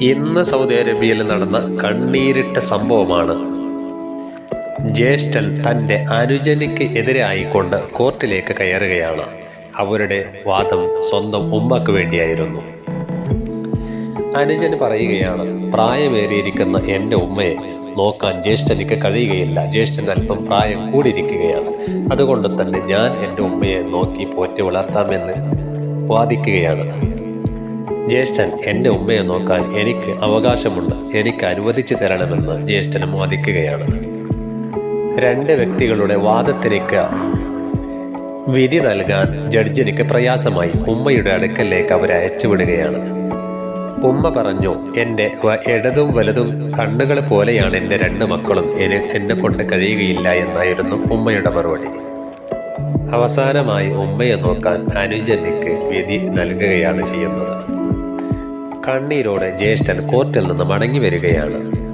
ഇന്ന് സൗദി അറേബ്യയിൽ നടന്ന കണ്ണീരിട്ട സംഭവമാണ്. ജ്യേഷ്ഠൻ തന്റെ അനുജനിക്ക് എതിരായിക്കൊണ്ട് കോർട്ടിലേക്ക് കയറുകയാണ്. അവരുടെ വാദം സ്വന്തം ഉമ്മക്ക് വേണ്ടിയായിരുന്നു. അനുജന് പറയുകയാണ് പ്രായമേറിയിരിക്കുന്ന എന്റെ ഉമ്മയെ നോക്കാൻ ജ്യേഷ്ഠനിക്ക് കഴിയുകയില്ല. ജ്യേഷ്ഠൻ അല്പം പ്രായം കൂടിയിരിക്കുകയാണ്. അതുകൊണ്ട് തന്നെ ഞാൻ എന്റെ ഉമ്മയെ നോക്കി പോറ്റി വളർത്താമെന്ന് വാദിക്കുകയാണ്. ജ്യേഷ്ഠൻ എന്റെ ഉമ്മയെ നോക്കാൻ എനിക്ക് അവകാശമുണ്ട്. എനിക്ക് അനുവദിച്ചു തരണമെന്ന് ജ്യേഷ്ഠനും വാദിക്കുകയാണ്. രണ്ട് വ്യക്തികളുടെ വാദത്തിലേക്ക് വിധി നൽകാൻ ജഡ്ജിനിക്ക് പ്രയാസമായി ഉമ്മയുടെ അടുക്കലേക്ക് അവരെ അയച്ചുവിടുകയാണ്. ഉമ്മ പറഞ്ഞു എന്റെ ഇടതും വലതും കണ്ണുകൾ പോലെയാണ് എന്റെ രണ്ട് മക്കളും. എന്നെ കൊണ്ട് കഴിയുകയില്ല എന്നായിരുന്നു ഉമ്മയുടെ മറുപടി. അവസാനമായി ഉമ്മയെ നോക്കാൻ അനുജനിക്ക് വിധി നൽകുകയാണ് ചെയ്യുന്നത്. കണ്ണീരോടെ ജ്യേഷ്ഠൻ കോർട്ടിൽ നിന്ന് മടങ്ങി വരികയാണ്.